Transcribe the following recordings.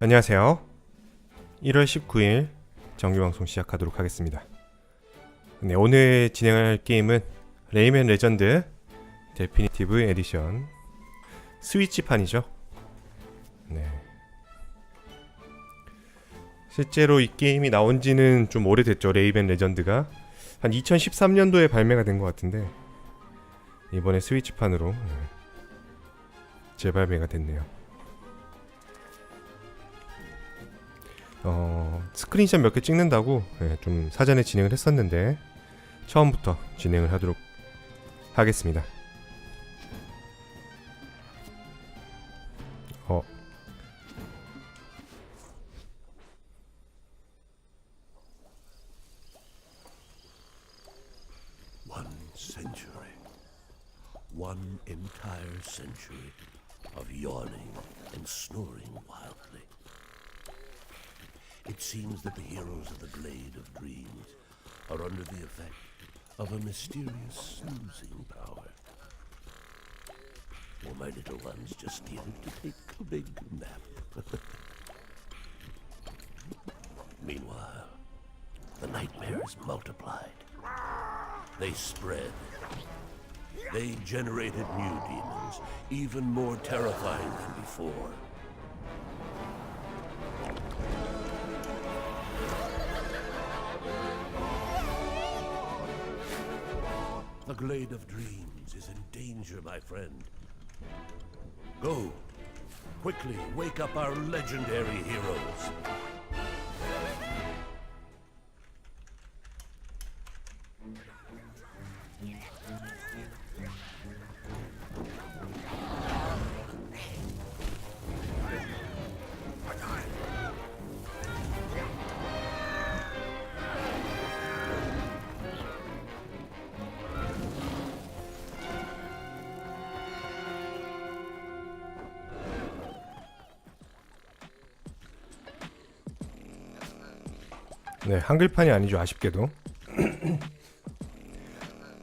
안녕하세요. 1월 19일 정규 방송 시작하도록 하겠습니다. 네, 오늘 진행할 게임은 레이맨 레전드 데피니티브 에디션 스위치판이죠. 네. 실제로 이 게임이 나온 지는 좀 오래됐죠. 레이맨 레전드가 한 2013년도에 발매가 된 것 같은데 이번에 스위치판으로 네, 재발매가 됐네요. 어, 스크린샷 몇 개 찍는다고 예, 좀 사전에 진행을 했었는데 처음부터 진행을 하도록 하겠습니다. 어, One century. One entire century of yawning and snoring wildly. It seems that the heroes of the Glade of Dreams are under the effect of a mysterious snoozing power. Or my little ones just needed to take a big nap. Meanwhile, the nightmares multiplied. They spread. They generated new demons, even more terrifying than before. The Glade of Dreams is in danger, my friend. Go. Quickly wake up our legendary heroes. 네 한글판이 아니죠 아쉽게도.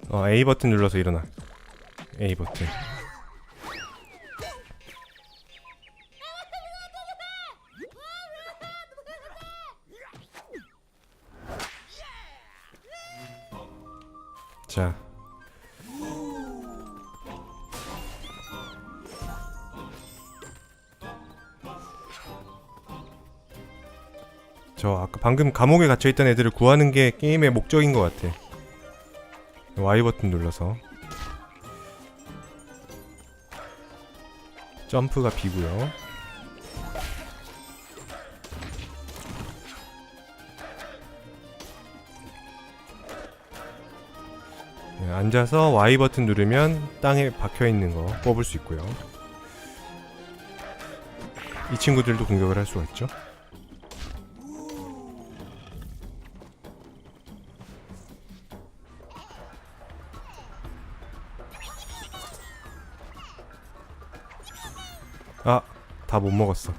어, A 버튼 눌러서 일어나. A 버튼. 방금 감옥에 갇혀 있던 애들을 구하는 게 게임의 목적인 것 같아. Y 버튼 눌러서 점프가 B고요. 네, 앉아서 Y 버튼 누르면 땅에 박혀 있는 거 뽑을 수 있고요. 이 친구들도 공격을 할 수가 있죠. 다 못 먹었어.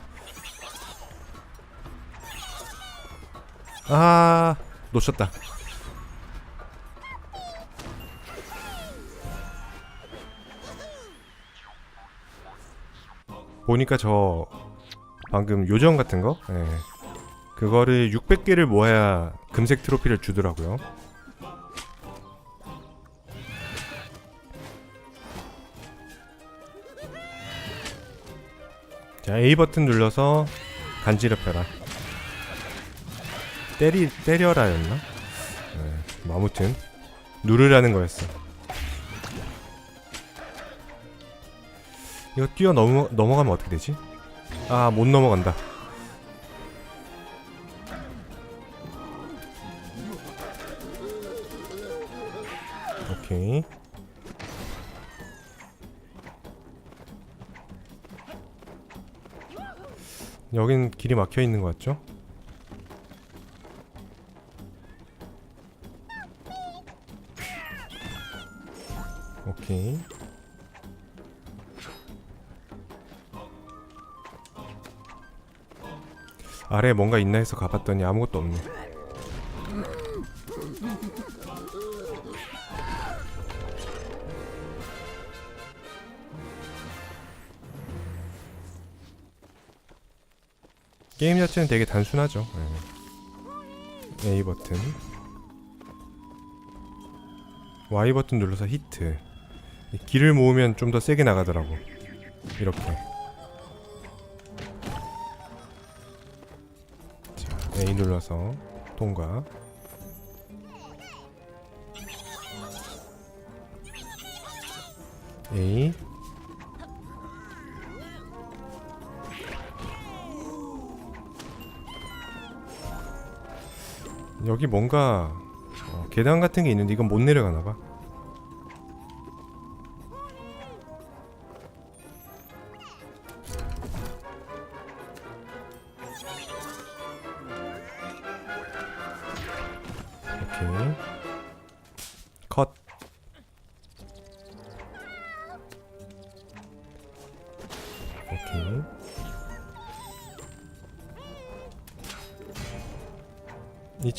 아, 놓쳤다. 보니까 저 방금 요정 같은 거, 예. 그거를 600개를 모아야 금색 트로피를 주더라고요. 자 A 버튼 눌러서 간지럽혀라. 때리 때려라였나? 네, 뭐 아무튼 누르라는 거였어. 이거 뛰어 넘어 넘어가면 어떻게 되지? 아 못 넘어간다. 여긴 길이 막혀 있는 것 같죠? 오케이. 아래 뭔가 있나 해서 가봤더니 아무것도 없네. 게임 자체는 되게 단순하죠. 예. A 버튼, Y 버튼 눌러서 히트. 이 길을 모으면 좀 더 세게 나가더라고. 이렇게. 자, A 눌러서 통과. A 여기 뭔가 어, 계단 같은 게 있는데 이건 못 내려가나 봐.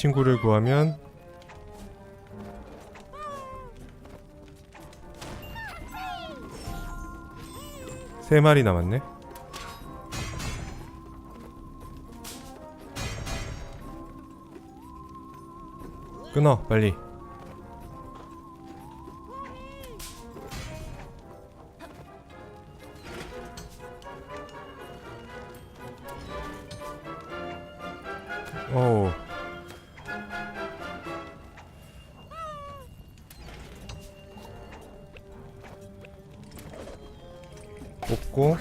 친구를 구하면 세 마리 남았네. 끊어 빨리. 뽑고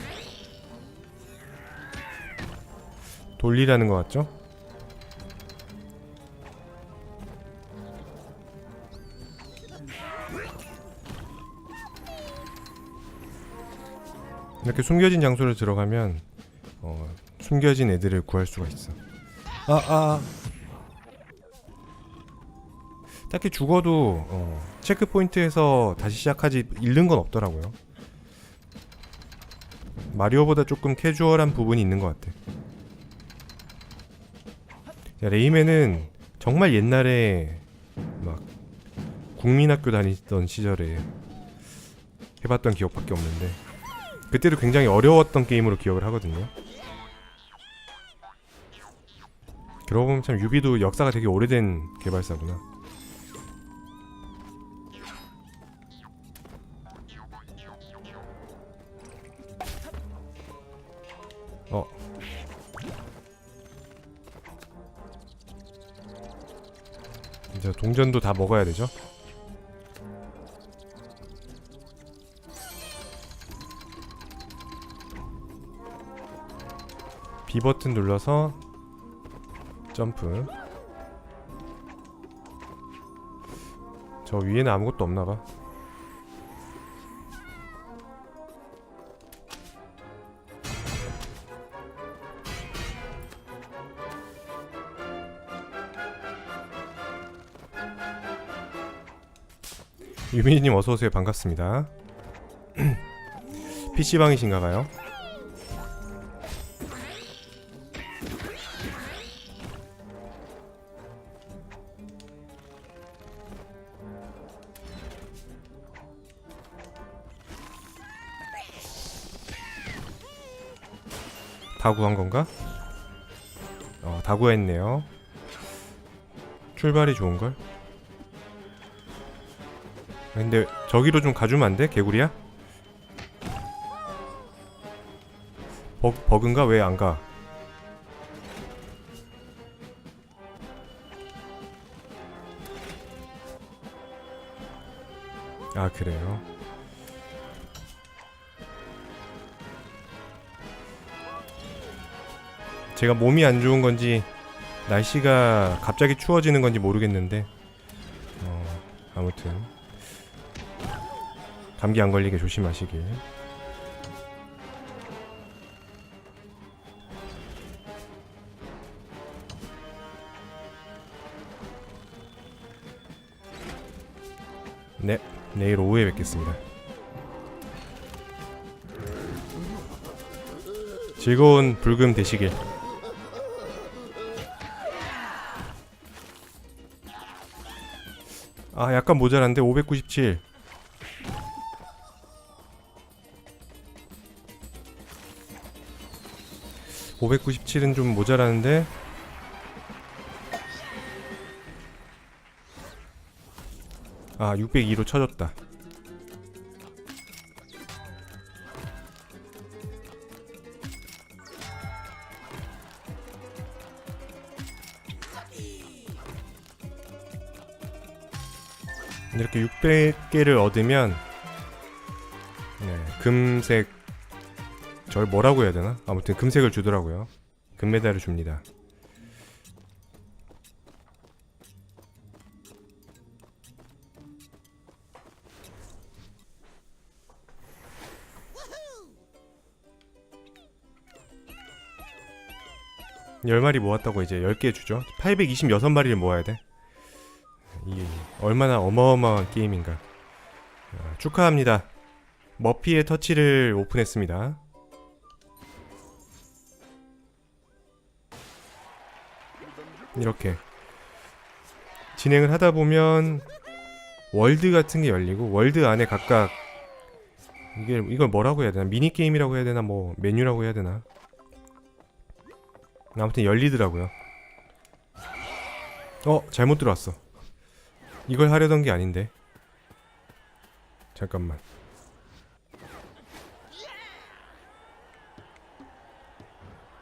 돌리라는 것 같죠? 이렇게 숨겨진 장소를 들어가면 어, 숨겨진 애들을 구할 수가 있어. 아, 아. 딱히 죽어도 어, 체크 포인트에서 다시 시작하지 잃는 건 없더라고요. 마리오보다 조금 캐주얼한 부분이 있는 것 같아. 야, 레이맨은 정말 옛날에 막 국민학교 다니던 시절에 해봤던 기억밖에 없는데 그때도 굉장히 어려웠던 게임으로 기억을 하거든요. 그러고 보면 참 유비도 역사가 되게 오래된 개발사구나. 동전도 다 먹어야 되죠? B 버튼 눌러서 점프. 저 위에는 아무것도 없나 봐. 유민이님 어서 오세요. 반갑습니다. PC 방이신가봐요. 다 구한 건가? 어, 다 구했네요. 출발이 좋은걸? 근데 저기로 좀 가주면 안 돼? 개구리야? 버, 버그인가? 왜 안 가? 아 그래요? 제가 몸이 안 좋은 건지 날씨가 갑자기 추워지는 건지 모르겠는데 어, 아무튼 감기 안 걸리게 조심하시길. 네, 내일 오후에 뵙겠습니다. 즐거운 불금 되시길. 아, 약간 모자란데 597. 597은 좀 모자라는데 아 602로 쳐졌다 이렇게 600개를 얻으면 네, 금색 저걸 뭐라고 해야 되나? 아무튼 금색을 주더라고요. 금메달을 줍니다. 열 마리 모았다고 이제 10개 주죠. 826마리를 모아야 돼. 이게 얼마나 어마어마한 게임인가. 아, 축하합니다. 머피의 터치를 오픈했습니다. 이렇게 진행을 하다 보면 월드 같은 게 열리고 월드 안에 각각 이게 이걸 뭐라고 해야 되나 미니 게임이라고 해야 되나 뭐 메뉴라고 해야 되나 아무튼 열리더라고요. 어 잘못 들어왔어. 이걸 하려던 게 아닌데. 잠깐만.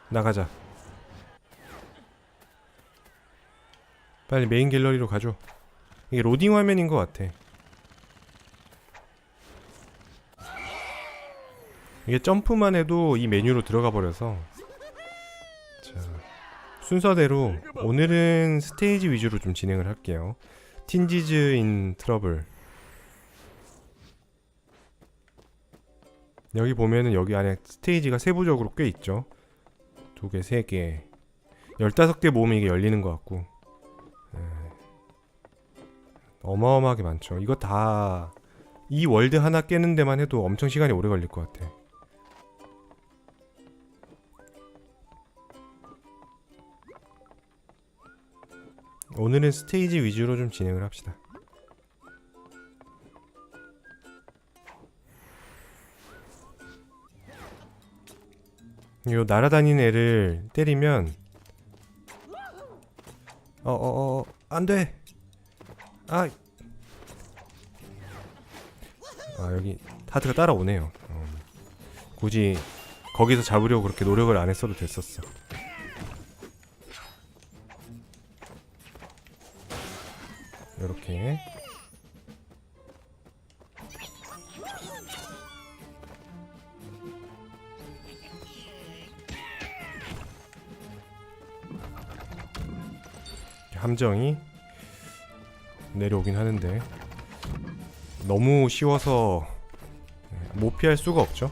나가자. 빨리 메인 갤러리로 가죠. 이게 로딩 화면인 것 같아. 이게 점프만 해도 이 메뉴로 들어가 버려서 자 순서대로 오늘은 스테이지 위주로 좀 진행을 할게요. 틴지즈 인 트러블 여기 보면은 여기 안에 스테이지가 세부적으로 꽤 있죠. 두 개, 세 개, 열다섯 개 모으면 이게 열리는 것 같고 예. 어마어마하게 많죠. 이거 다 이 월드 하나 깨는 데만 해도 엄청 시간이 오래 걸릴 것 같아. 오늘은 스테이지 위주로 좀 진행을 합시다. 요 날아다니는 애를 때리면 어어어 안돼 아. 아 여기 하드가 따라오네요 어. 굳이 거기서 잡으려고 그렇게 노력을 안 했어도 됐었어 이렇게 함정이 내려오긴 하는데 너무 쉬워서 못 피할 수가 없죠.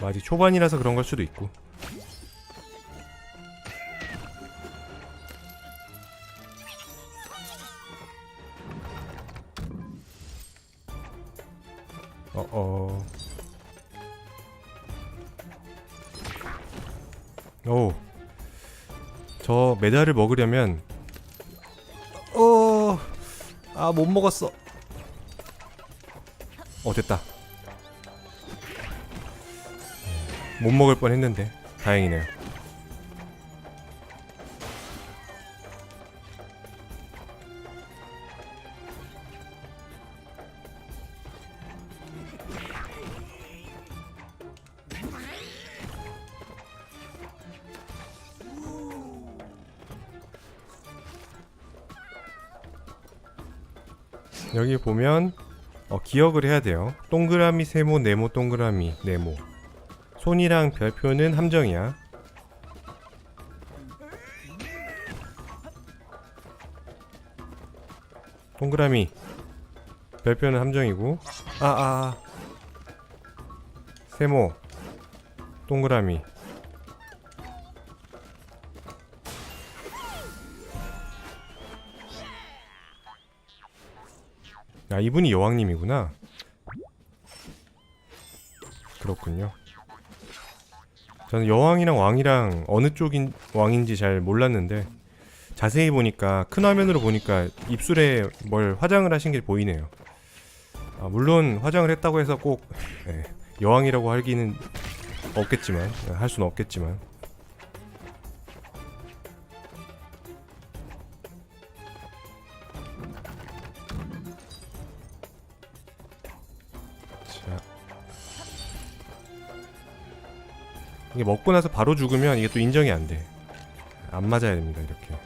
뭐 아직 초반이라서 그런 걸 수도 있고. 메달을 먹으려면 어. 아, 못 먹었어. 어, 됐다. 못 먹을 뻔 했는데 다행이네요. 여기 보면 어, 기억을 해야 돼요. 동그라미 세모 네모 동그라미 네모 손이랑 별표는 함정이야. 동그라미 별표는 함정이고 아아 아, 아. 세모 동그라미 아 이분이 여왕님이구나. 그렇군요. 저는 여왕이랑 왕이랑 어느 쪽인 왕인지 잘 몰랐는데 자세히 보니까 큰 화면으로 보니까 입술에 뭘 화장을 하신 게 보이네요. 아, 물론 화장을 했다고 해서 꼭 예, 여왕이라고 하기는 없겠지만 예, 할 수는 없겠지만 이게 먹고 나서 바로 죽으면 이게 또 인정이 안 돼. 안 맞아야 됩니다 이렇게.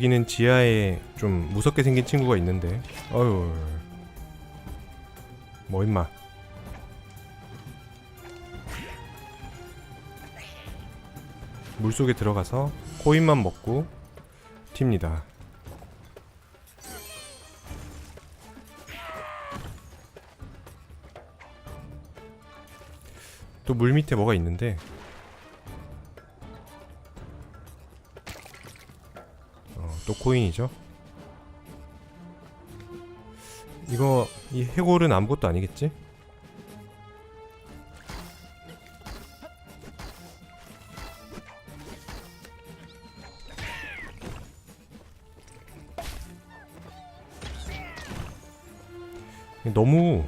여기는 지하에 좀 무섭게 생긴 친구가 있는데. 어휴. 뭐 임마. 물속에 들어가서 코인만 먹고 튑니다. 또 물 밑에 뭐가 있는데 어, 또 코인이죠. 이거 이 해골은 아무것도 아니겠지? 너무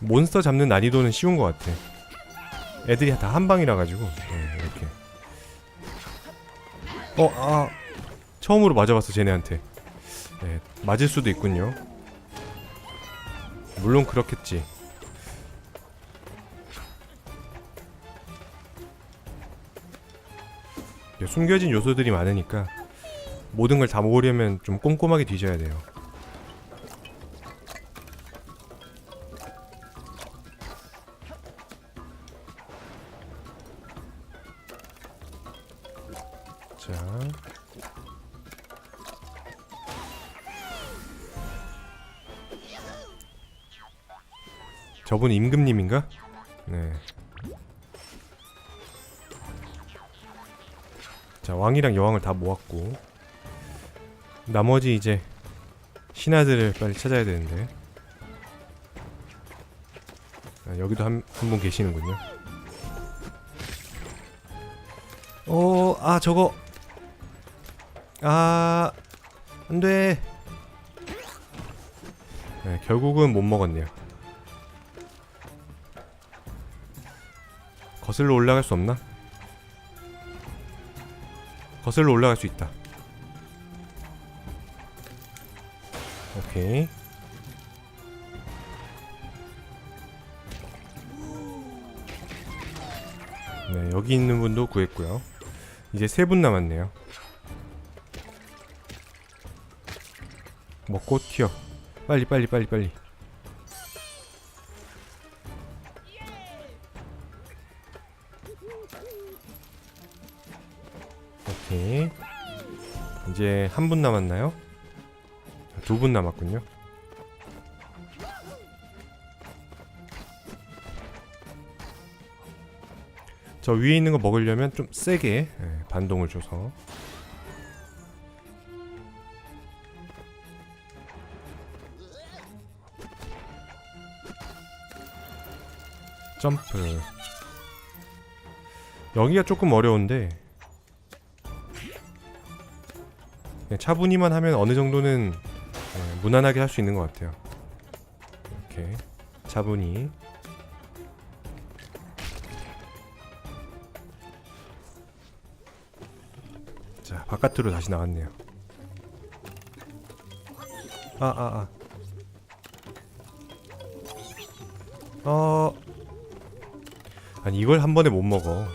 몬스터 잡는 난이도는 쉬운 것 같아. 애들이 다 한 방이라 가지고 네. 어, 아. 처음으로 맞아봤어, 쟤네한테. 네, 맞을 수도 있군요. 물론 그렇겠지. 네, 숨겨진 요소들이 많으니까 모든 걸 다 모으려면 좀 꼼꼼하게 뒤져야 돼요. 저분 임금님인가? 네. 자, 왕이랑 여왕을 다 모았고 나머지 이제 신하들을 빨리 찾아야 되는데 아, 여기도 한 한 분 계시는군요. 어, 아 저거 아 안돼. 네, 결국은 못 먹었네요. 거슬러 올라갈 수 없나? 거슬러 올라갈 수 있다. 오케이. 네, 여기 있는 분도 구했고요. 이제 세 분 남았네요. 먹고 튀어. 빨리 빨리 빨리 빨리. 이제 한 분 남았나요? 두 분 남았군요. 저 위에 있는 거 먹으려면 좀 세게 예, 반동을 줘서 점프 여기가 조금 어려운데 차분히만 하면 어느 정도는 예, 무난하게 할 수 있는 것 같아요. 이렇게 차분히. 자 바깥으로 다시 나왔네요. 아 아, 아. 어. 아니 이걸 한 번에 못 먹어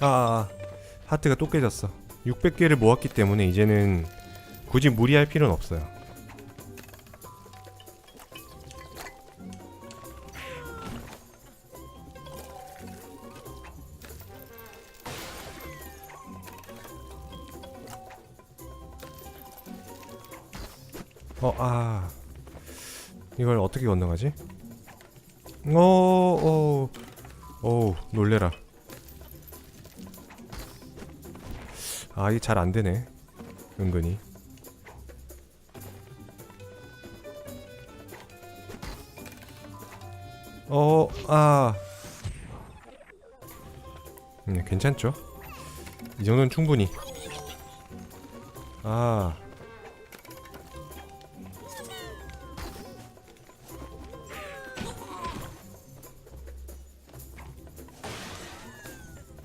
아, 아, 아 하트가 또 깨졌어 600개를 모았기 때문에 이제는 굳이 무리할 필요는 없어요 어, 아. 이걸 어떻게 건너가지? 어, 어, 어, 놀래라. 아, 이게 잘 안 되네. 은근히. 어, 아. 네, 괜찮죠? 이 정도는 충분히. 아.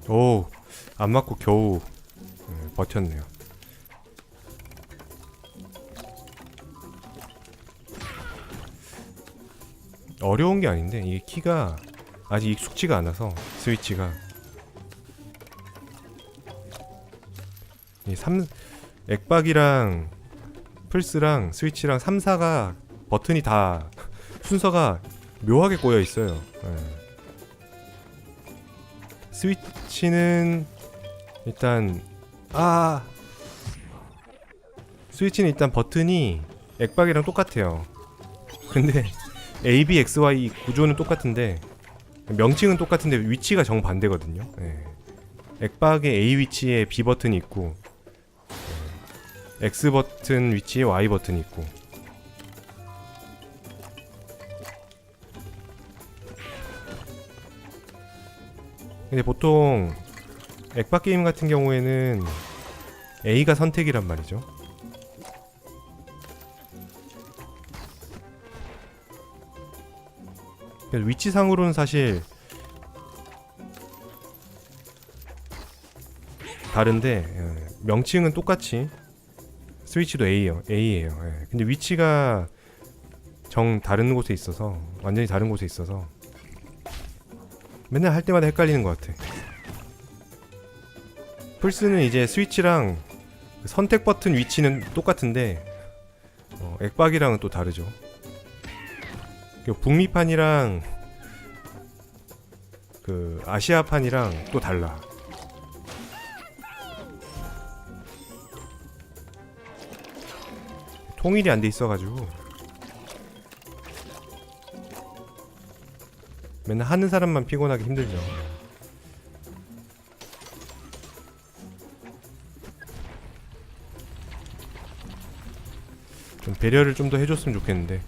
오, 안 맞고 겨우 네, 버텼네요. 어려운 게 아닌데 이게 키가 아직 익숙지가 않아서 스위치가 이 3, 액박이랑 플스랑 스위치랑 3, 4가 버튼이 다 순서가 묘하게 꼬여 있어요. 예. 스위치는 일단 아 스위치는 일단 버튼이 액박이랑 똑같아요. 근데 A, B, X, Y 구조는 똑같은데 명칭은 똑같은데 위치가 정 반대거든요. 예. 액박의 A 위치에 B 버튼이 있고 예. X 버튼 위치에 Y 버튼이 있고 근데 보통 액박 게임 같은 경우에는 A가 선택이란 말이죠. 그래서 위치상으로는 사실 다른데 예, 명칭은 똑같이 스위치도 A예요. A예요. 예. 근데 위치가 정 다른 곳에 있어서 완전히 다른 곳에 있어서 맨날 할 때마다 헷갈리는 것 같아. 플스는 이제 스위치랑 그 선택 버튼 위치는 똑같은데 어, 액박이랑은 또 다르죠. 그 북미판이랑 그 아시아판이랑 또 달라. 통일이 안 돼 있어가지고 맨날 하는 사람만 피곤하기 힘들죠. 배려를 좀 더 해줬으면 좋겠는데.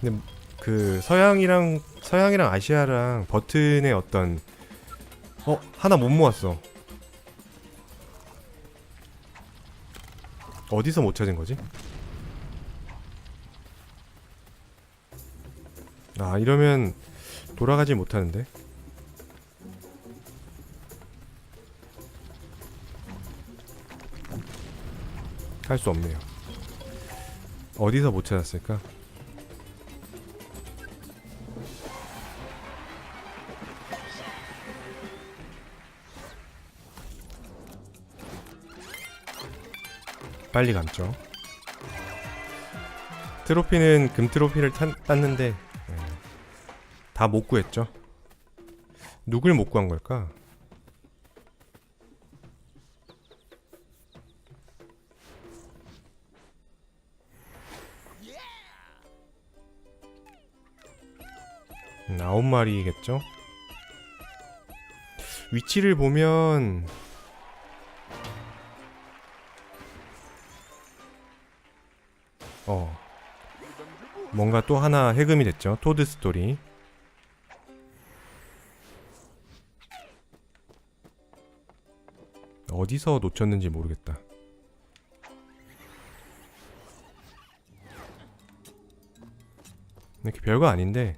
근데 그 서양이랑 서양이랑 아시아랑 버튼의 어떤 어 하나 못 모았어. 어디서 못 찾은 거지? 아 이러면 돌아가지 못하는데 할 수 없네요 어디서 못 찾았을까? 빨리 감죠 트로피는 금 트로피를 탄, 땄는데 다 못 구했죠. 누굴 못 구한 걸까? 음, 아홉 마리겠죠? 위치를 보면 어 뭔가 또 하나 해금이 됐죠. 토드 스토리. 어디서 놓쳤는지 모르겠다. 이렇게 별거 아닌데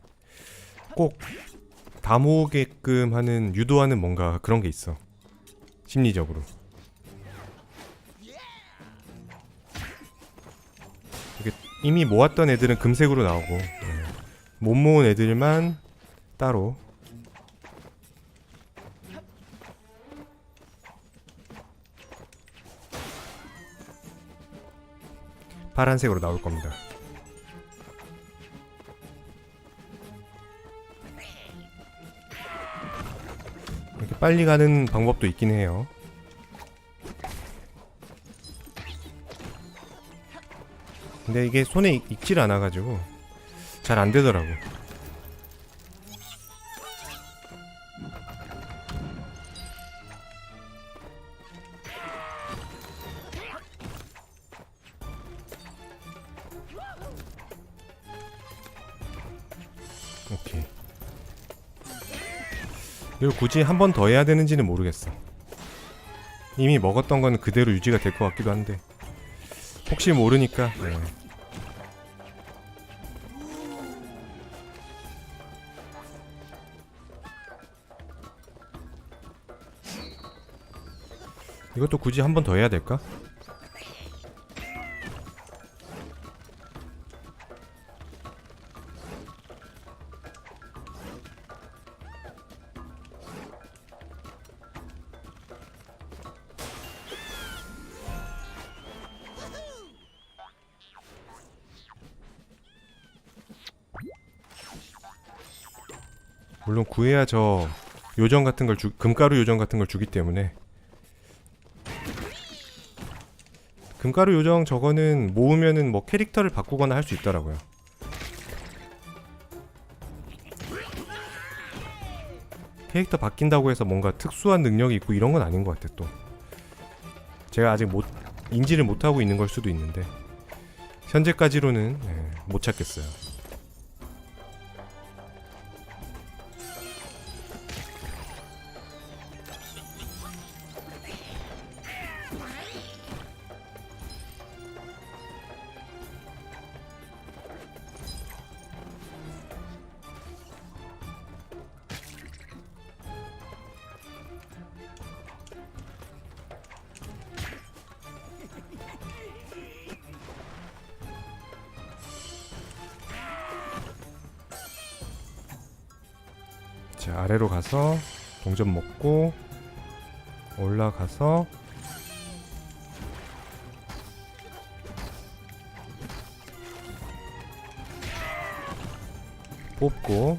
꼭 다 모으게끔 하는 유도하는 뭔가 그런 게 있어. 심리적으로. 이미 모았던 애들은 금색으로 나오고 예. 못 모은 애들만 따로 파란색으로 나올 겁니다. 빨리 가는 방법도 있긴 해요. 근데 이게 손에 익- 익질 않아가지고 잘 안 되더라고. 이걸 굳이 한 번 더 해야 되는지는 모르겠어. 이미 먹었던 건 그대로 유지가 될 것 같기도 한데 혹시 모르니까 네. 이것도 굳이 한 번 더 해야 될까? 구해야 저 요정 같은 걸 주, 금가루 요정 같은 걸 주기 때문에 금가루 요정 저거는 모으면은 뭐 캐릭터를 바꾸거나 할 수 있더라고요. 캐릭터 바뀐다고 해서 뭔가 특수한 능력이 있고 이런 건 아닌 것 같아 또. 제가 아직 못 인지를 못 하고 있는 걸 수도 있는데 현재까지로는 네, 못 찾겠어요. 가서 동전 먹고 올라가서 뽑고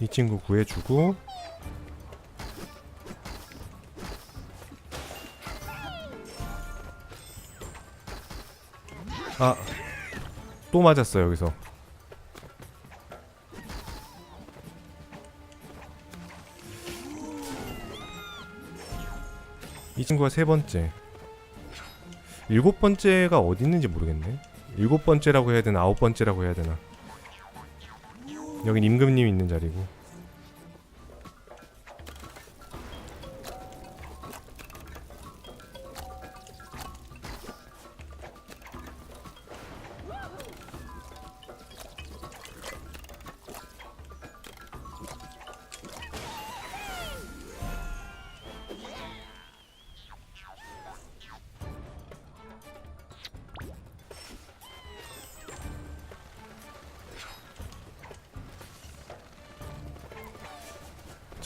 이 친구 구해주고 아 또 맞았어 여기서 이 친구가 세 번째. 일곱 번째가 어디 있는지 모르겠네. 일곱 번째라고 해야 되나 아홉 번째라고 해야 되나. 여긴 임금님 있는 자리고.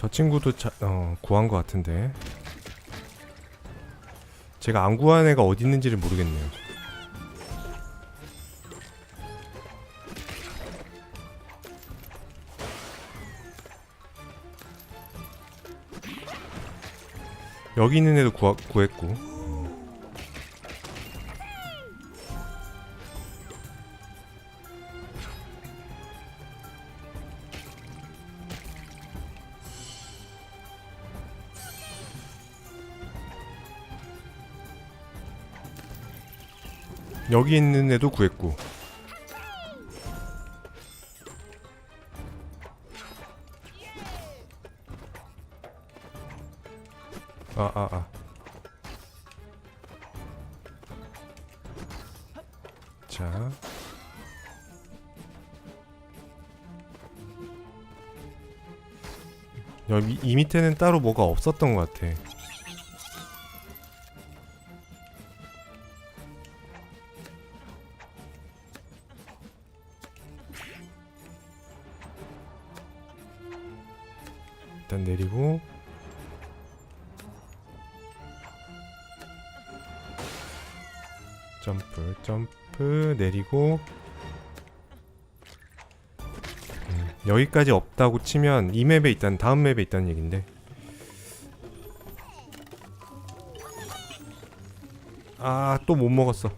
저 친구도 자, 어, 구한 것 같은데. 제가 안 구한 애가 어디 있는지를 모르겠네요. 여기 있는 애도 구하, 구했고. 여기 있는 애도 구했고. 아, 아, 아. 자. 여기 이 밑에는 따로 뭐가 없었던 것 같아. 내리고. 점프 점프 내리고. 음, 여기까지 없다고 치면 이 맵에 있다는 다음 맵에 있다는 얘긴데. 아 또 못 먹었어